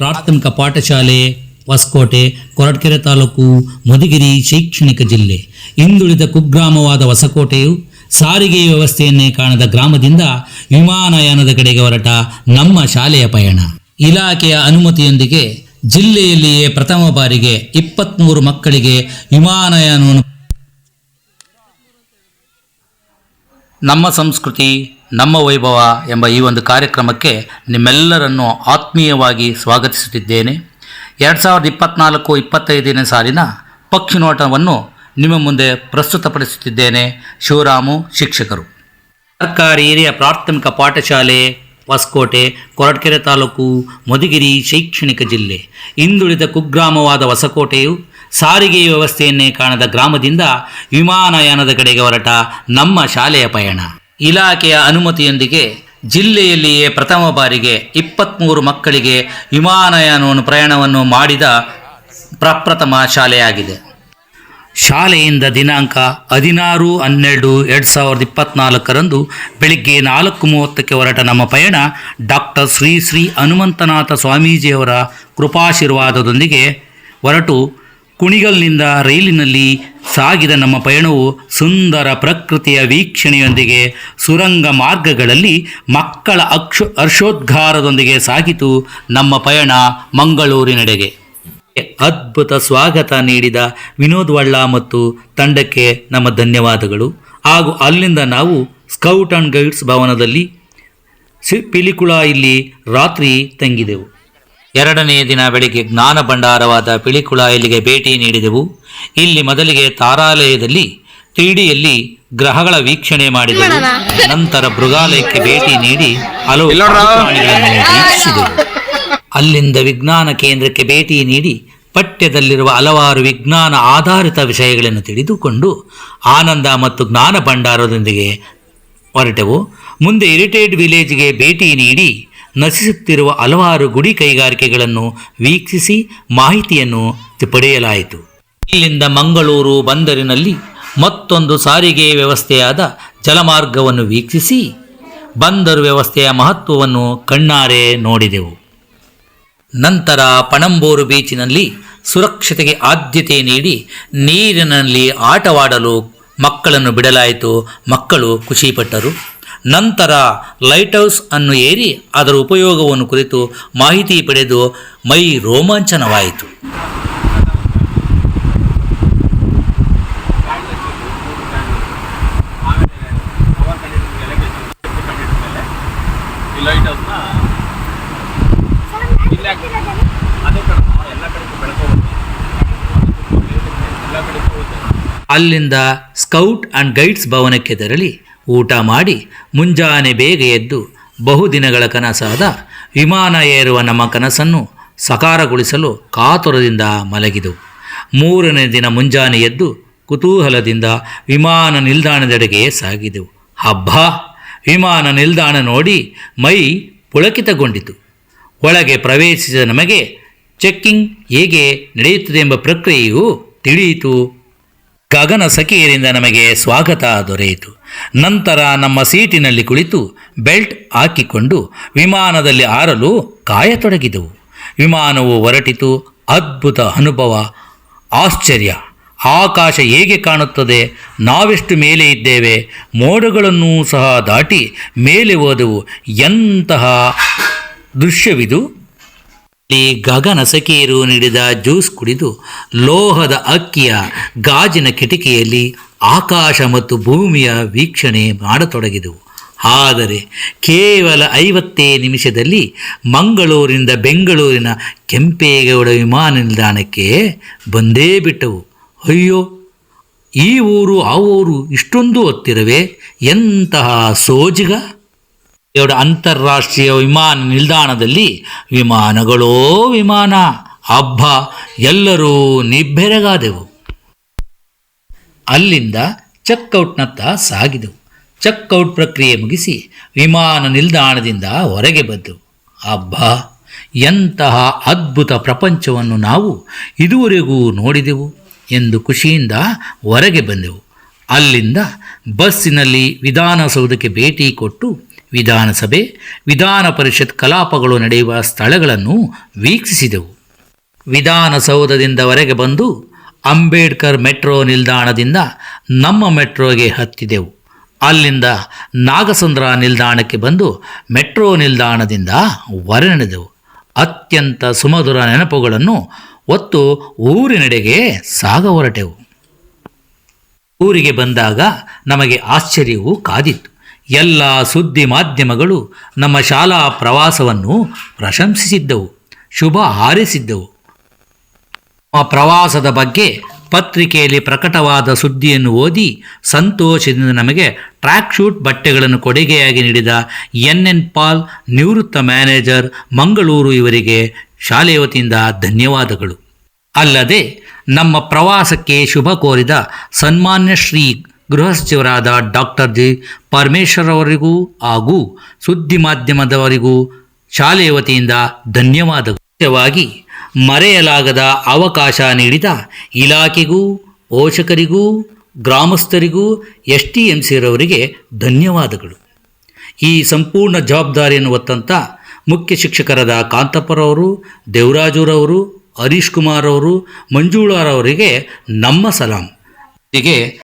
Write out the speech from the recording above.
ಪ್ರಾಥಮಿಕ ಪಾಠಶಾಲೆ, ಹೊಸಕೋಟೆ, ಕೊರಟಗೆರೆ ತಾಲೂಕು, ಮಧುಗಿರಿ ಶೈಕ್ಷಣಿಕ ಜಿಲ್ಲೆ. ಹಿಂದುಳಿದ ಕುಗ್ರಾಮವಾದ ಹೊಸಕೋಟೆಯು ಸಾರಿಗೆ ವ್ಯವಸ್ಥೆಯನ್ನೇ ಕಾಣದ ಗ್ರಾಮದಿಂದ ವಿಮಾನಯಾನದ ಕಡೆಗೆ ಹೊರಟ ನಮ್ಮ ಶಾಲೆಯ ಪಯಣ. ಇಲಾಖೆಯ ಅನುಮತಿಯೊಂದಿಗೆ ಜಿಲ್ಲೆಯಲ್ಲಿಯೇ ಪ್ರಥಮ ಬಾರಿಗೆ ಇಪ್ಪತ್ತ್ಮೂರು ಮಕ್ಕಳಿಗೆ ವಿಮಾನಯಾನವನ್ನು ನಮ್ಮ ಸಂಸ್ಕೃತಿ ನಮ್ಮ ವೈಭವ ಎಂಬ ಈ ಒಂದು ಕಾರ್ಯಕ್ರಮಕ್ಕೆ ನಿಮ್ಮೆಲ್ಲರನ್ನು ಆತ್ಮೀಯವಾಗಿ ಸ್ವಾಗತಿಸುತ್ತಿದ್ದೇನೆ. ಎರಡು ಸಾವಿರದ ಇಪ್ಪತ್ನಾಲ್ಕು ಇಪ್ಪತ್ತೈದನೇ ಸಾಲಿನ ಪಕ್ಷಿನೋಟವನ್ನು ನಿಮ್ಮ ಮುಂದೆ ಪ್ರಸ್ತುತಪಡಿಸುತ್ತಿದ್ದೇನೆ ಶಿವರಾಮು ಶಿಕ್ಷಕರು. ಸರ್ಕಾರಿ ಹಿರಿಯ ಪ್ರಾಥಮಿಕ ಪಾಠಶಾಲೆ, ಹೊಸಕೋಟೆ, ಕೊರಟಗೆರೆ ತಾಲೂಕು, ಮಧುಗಿರಿ ಶೈಕ್ಷಣಿಕ ಜಿಲ್ಲೆ. ಹಿಂದುಳಿದ ಕುಗ್ರಾಮವಾದ ಹೊಸಕೋಟೆಯು ಸಾರಿಗೆ ವ್ಯವಸ್ಥೆಯನ್ನೇ ಕಾಣದ ಗ್ರಾಮದಿಂದ ವಿಮಾನಯಾನದ ಕಡೆಗೆ ಹೊರಟ ನಮ್ಮ ಶಾಲೆಯ ಪಯಣ. ಇಲಾಖೆಯ ಅನುಮತಿಯೊಂದಿಗೆ ಜಿಲ್ಲೆಯಲ್ಲಿಯೇ ಪ್ರಥಮ ಬಾರಿಗೆ ಇಪ್ಪತ್ತ್ಮೂರು ಮಕ್ಕಳಿಗೆ ವಿಮಾನಯಾನವನ್ನು ಪ್ರಯಾಣವನ್ನು ಮಾಡಿದ ಪ್ರಪ್ರಥಮ ಶಾಲೆಯಾಗಿದೆ. ಶಾಲೆಯಿಂದ ದಿನಾಂಕ ಹದಿನಾರು, ಹನ್ನೆರಡು, ಎರಡು ಸಾವಿರದ ಇಪ್ಪತ್ತ್ನಾಲ್ಕರಂದು ಬೆಳಿಗ್ಗೆ ನಾಲ್ಕು ಮೂವತ್ತಕ್ಕೆ ಹೊರಟ ನಮ್ಮ ಪಯಣ ಡಾಕ್ಟರ್ ಶ್ರೀ ಶ್ರೀ ಹನುಮಂತನಾಥ ಸ್ವಾಮೀಜಿಯವರ ಕೃಪಾಶೀರ್ವಾದದೊಂದಿಗೆ ಹೊರಟು ಕುಣಿಗಲ್ನಿಂದ ರೈಲಿನಲ್ಲಿ ಸಾಗಿದ ನಮ್ಮ ಪಯಣವು ಸುಂದರ ಪ್ರಕೃತಿಯ ವೀಕ್ಷಣೆಯೊಂದಿಗೆ ಸುರಂಗ ಮಾರ್ಗಗಳಲ್ಲಿ ಮಕ್ಕಳ ಅಕ್ಷ ಹರ್ಷೋದ್ಗಾರದೊಂದಿಗೆ ಸಾಗಿತು ನಮ್ಮ ಪಯಣ ಮಂಗಳೂರಿನೆಡೆಗೆ. ಅದ್ಭುತ ಸ್ವಾಗತ ನೀಡಿದ ವಿನೋದ್ ವಳ್ಳ ಮತ್ತು ತಂಡಕ್ಕೆ ನಮ್ಮ ಧನ್ಯವಾದಗಳು. ಹಾಗೂ ಅಲ್ಲಿಂದ ನಾವು ಸ್ಕೌಟ್ ಆ್ಯಂಡ್ ಗೈಡ್ಸ್ ಭವನದಲ್ಲಿ ಸಿ ಪಿಲಿಕುಳ ಇಲ್ಲಿ ರಾತ್ರಿ ತಂಗಿದೆವು. ಎರಡನೇ ದಿನ ಬೆಳಿಗ್ಗೆ ಜ್ಞಾನ ಭಂಡಾರವಾದ ಪಿಳಿಕುಳ ಇಲ್ಲಿಗೆ ಭೇಟಿ ನೀಡಿದೆವು. ಇಲ್ಲಿ ಮೊದಲಿಗೆ ತಾರಾಲಯದಲ್ಲಿ ತ್ರೀಡಿಯಲ್ಲಿ ಗ್ರಹಗಳ ವೀಕ್ಷಣೆ ಮಾಡಿದೆವು. ನಂತರ ಮೃಗಾಲಯಕ್ಕೆ ಭೇಟಿ ನೀಡಿ ಹಲವು ಪ್ರಾಣಿಗಳನ್ನು ವೀಕ್ಷಿಸಿದೆವು. ಅಲ್ಲಿಂದ ವಿಜ್ಞಾನ ಕೇಂದ್ರಕ್ಕೆ ಭೇಟಿ ನೀಡಿ ಪಠ್ಯದಲ್ಲಿರುವ ಹಲವಾರು ವಿಜ್ಞಾನ ಆಧಾರಿತ ವಿಷಯಗಳನ್ನು ತಿಳಿದುಕೊಂಡು ಆನಂದ ಮತ್ತು ಜ್ಞಾನ ಭಂಡಾರದೊಂದಿಗೆ ಹೊರಟೆವು. ಮುಂದೆ ಇರಿಟೇಡ್ ವಿಲೇಜ್ಗೆ ಭೇಟಿ ನೀಡಿ ನಶಿಸುತ್ತಿರುವ ಹಲವಾರು ಗುಡಿ ಕೈಗಾರಿಕೆಗಳನ್ನು ವೀಕ್ಷಿಸಿ ಮಾಹಿತಿಯನ್ನು ಪಡೆಯಲಾಯಿತು. ಇಲ್ಲಿಂದ ಮಂಗಳೂರು ಬಂದರಿನಲ್ಲಿ ಮತ್ತೊಂದು ಸಾರಿಗೆ ವ್ಯವಸ್ಥೆಯಾದ ಜಲಮಾರ್ಗವನ್ನು ವೀಕ್ಷಿಸಿ ಬಂದರು ವ್ಯವಸ್ಥೆಯ ಮಹತ್ವವನ್ನು ಕಣ್ಣಾರೆ ನೋಡಿದೆವು. ನಂತರ ಪಣಂಬೂರು ಬೀಚಿನಲ್ಲಿ ಸುರಕ್ಷತೆಗೆ ಆದ್ಯತೆ ನೀಡಿ ನೀರಿನಲ್ಲಿ ಆಟವಾಡಲು ಮಕ್ಕಳನ್ನು ಬಿಡಲಾಯಿತು. ಮಕ್ಕಳು ಖುಷಿಪಟ್ಟರು. ನಂತರ ಲೈಟ್ ಹೌಸ್ ಅನ್ನು ಏರಿ ಅದರ ಉಪಯೋಗವನ್ನು ಕುರಿತು ಮಾಹಿತಿ ಪಡೆದು ಮೈ ರೋಮಾಂಚನವಾಯಿತು. ಅಲ್ಲಿಂದ ಸ್ಕೌಟ್ ಆ್ಯಂಡ್ ಗೈಡ್ಸ್ ಭವನಕ್ಕೆ ತೆರಳಿ. ಊಟ ಮಾಡಿ ಮುಂಜಾನೆ ಬೇಗ ಎದ್ದು ಬಹುದಿನಗಳ ಕನಸಾದ ವಿಮಾನ ಏರುವ ನಮ್ಮ ಕನಸನ್ನು ಸಕಾರಗೊಳಿಸಲು ಕಾತುರದಿಂದ ಮಲಗಿದವು. ಮೂರನೇ ದಿನ ಮುಂಜಾನೆ ಎದ್ದು ಕುತೂಹಲದಿಂದ ವಿಮಾನ ನಿಲ್ದಾಣದೆಡೆಗೆ ಸಾಗಿದೆವು. ಹಬ್ಬ! ವಿಮಾನ ನಿಲ್ದಾಣ ನೋಡಿ ಮೈ ಪುಳಕಿತಗೊಂಡಿತು. ಒಳಗೆ ಪ್ರವೇಶಿಸಿದ ನಮಗೆ ಚೆಕ್ಕಿಂಗ್ ಹೇಗೆ ನಡೆಯುತ್ತದೆ ಎಂಬ ಪ್ರಕ್ರಿಯೆಯು ತಿಳಿಯಿತು. ಗಗನ ಸಖಿಯರಿಂದ ನಮಗೆ ಸ್ವಾಗತ ದೊರೆಯಿತು. ನಂತರ ನಮ್ಮ ಸೀಟಿನಲ್ಲಿ ಕುಳಿತು ಬೆಲ್ಟ್ ಹಾಕಿಕೊಂಡು ವಿಮಾನದಲ್ಲಿ ಆರಲು ಕಾಯತೊಡಗಿದೆವು. ವಿಮಾನವು ಹೊರಟಿತು. ಅದ್ಭುತ ಅನುಭವ. ಆಶ್ಚರ್ಯ. ಆಕಾಶ ಹೇಗೆ ಕಾಣುತ್ತದೆ? ನಾವೆಷ್ಟು ಮೇಲೆ ಇದ್ದೇವೆ? ಮೋಡಗಳನ್ನೂ ಸಹ ದಾಟಿ ಮೇಲೆ ಹೋದೆವು. ಎಂತಹ ದೃಶ್ಯವಿದು. ಗಗನ ಸಖಿಯರು ನೀಡಿದ ಜ್ಯೂಸ್ ಕುಡಿದು ಲೋಹದ ಅಕ್ಕಿಯ ಗಾಜಿನ ಕಿಟಕಿಯಲ್ಲಿ ಆಕಾಶ ಮತ್ತು ಭೂಮಿಯ ವೀಕ್ಷಣೆ ಮಾಡತೊಡಗಿದವು. ಆದರೆ ಕೇವಲ ಐವತ್ತೇ ನಿಮಿಷದಲ್ಲಿ ಮಂಗಳೂರಿನಿಂದ ಬೆಂಗಳೂರಿನ ಕೆಂಪೇಗೌಡ ವಿಮಾನ ನಿಲ್ದಾಣಕ್ಕೆ ಬಂದೇ ಬಿಟ್ಟವು. ಅಯ್ಯೋ, ಈ ಊರು, ಆ ಊರು ಇಷ್ಟೊಂದು ಹತ್ತಿರವೇ? ಎಂತಹ ಸೋಜಿಗ? ಎರಡು ಅಂತಾರಾಷ್ಟ್ರೀಯ ವಿಮಾನ ನಿಲ್ದಾಣದಲ್ಲಿ ವಿಮಾನಗಳೋ ವಿಮಾನ. ಹಬ್ಬ, ಎಲ್ಲರೂ ನಿಬ್ಬೆರಗಾದೆವು. ಅಲ್ಲಿಂದ ಚೆಕ್ಔಟ್ನತ್ತ ಸಾಗಿದೆವು. ಚೆಕ್ಔಟ್ ಪ್ರಕ್ರಿಯೆ ಮುಗಿಸಿ ವಿಮಾನ ನಿಲ್ದಾಣದಿಂದ ಹೊರಗೆ ಬಂದೆವು. ಅಬ್ಬಾ ಎಂತಹ ಅದ್ಭುತ ಪ್ರಪಂಚವನ್ನು ನಾವು ಇದುವರೆಗೂ ನೋಡಿದೆವು ಎಂದು ಖುಷಿಯಿಂದ ಹೊರಗೆ ಬಂದೆವು. ಅಲ್ಲಿಂದ ಬಸ್ಸಿನಲ್ಲಿ ವಿಧಾನಸೌಧಕ್ಕೆ ಭೇಟಿ ಕೊಟ್ಟು ವಿಧಾನಸಭೆ, ವಿಧಾನ ಪರಿಷತ್ ಕಲಾಪಗಳು ನಡೆಯುವ ಸ್ಥಳಗಳನ್ನು ವೀಕ್ಷಿಸಿದೆವು. ವಿಧಾನಸೌಧದಿಂದವರೆಗೆ ಬಂದು ಅಂಬೇಡ್ಕರ್ ಮೆಟ್ರೋ ನಿಲ್ದಾಣದಿಂದ ನಮ್ಮ ಮೆಟ್ರೋಗೆ ಹತ್ತಿದೆವು. ಅಲ್ಲಿಂದ ನಾಗಸಂದ್ರ ನಿಲ್ದಾಣಕ್ಕೆ ಬಂದು ಮೆಟ್ರೋ ನಿಲ್ದಾಣದಿಂದ ಹೊರ ನಡೆದೆವು ಅತ್ಯಂತ ಸುಮಧುರ ನೆನಪುಗಳನ್ನು ಒತ್ತು ಊರಿನೆಡೆಗೆ ಸಾಗ ಹೊರಟೆವು. ಊರಿಗೆ ಬಂದಾಗ ನಮಗೆ ಆಶ್ಚರ್ಯವೂ ಕಾದಿತ್ತು. ಎಲ್ಲ ಸುದ್ದಿ ಮಾಧ್ಯಮಗಳು ನಮ್ಮ ಶಾಲಾ ಪ್ರವಾಸವನ್ನು ಪ್ರಶಂಸಿಸಿದ್ದವು, ಶುಭ ಹಾರೈಸಿದ್ದವು. ಆ ಪ್ರವಾಸದ ಬಗ್ಗೆ ಪತ್ರಿಕೆಯಲ್ಲಿ ಪ್ರಕಟವಾದ ಸುದ್ದಿಯನ್ನು ಓದಿ ಸಂತೋಷದಿಂದ ನಮಗೆ ಟ್ರ್ಯಾಕ್ ಶೂಟ್ ಬಟ್ಟೆಗಳನ್ನು ಕೊಡುಗೆಯಾಗಿ ನೀಡಿದ ಎನ್ ಎನ್ ಪಾಲ್, ನಿವೃತ್ತ ಮ್ಯಾನೇಜರ್ ಮಂಗಳೂರು ಇವರಿಗೆ ಶಾಲೆಯ ವತಿಯಿಂದ ಧನ್ಯವಾದಗಳು. ಅಲ್ಲದೆ ನಮ್ಮ ಪ್ರವಾಸಕ್ಕೆ ಶುಭ ಕೋರಿದ ಸನ್ಮಾನ್ಯ ಶ್ರೀ ಗೃಹ ಸಚಿವರಾದ ಡಾಕ್ಟರ್ ಜಿ. ಪರಮೇಶ್ವರ್ ಅವರಿಗೂ ಹಾಗೂ ಸುದ್ದಿ ಮಾಧ್ಯಮದವರಿಗೂ ಶಾಲೆಯ ವತಿಯಿಂದ ಧನ್ಯವಾದಗಳು. ಮುಖ್ಯವಾಗಿ ಮರೆಯಲಾಗದ ಅವಕಾಶ ನೀಡಿದ ಇಲಾಖೆಗೂ, ಪೋಷಕರಿಗೂ, ಗ್ರಾಮಸ್ಥರಿಗೂ ಎಸ್ ಟಿ ಎಂ ಸಿರವರಿಗೆ ಧನ್ಯವಾದಗಳು. ಈ ಸಂಪೂರ್ಣ ಜವಾಬ್ದಾರಿಯನ್ನು ಹೊತ್ತಂಥ ಮುಖ್ಯ ಶಿಕ್ಷಕರಾದ ಕಾಂತಪ್ಪರವರು, ದೇವರಾಜುರವರು ಹರೀಶ್ ಕುಮಾರ್ ಅವರು ಮಂಜುಳಾರವರಿಗೆ ನಮ್ಮ ಸಲಾಂ. ಹೀಗೆ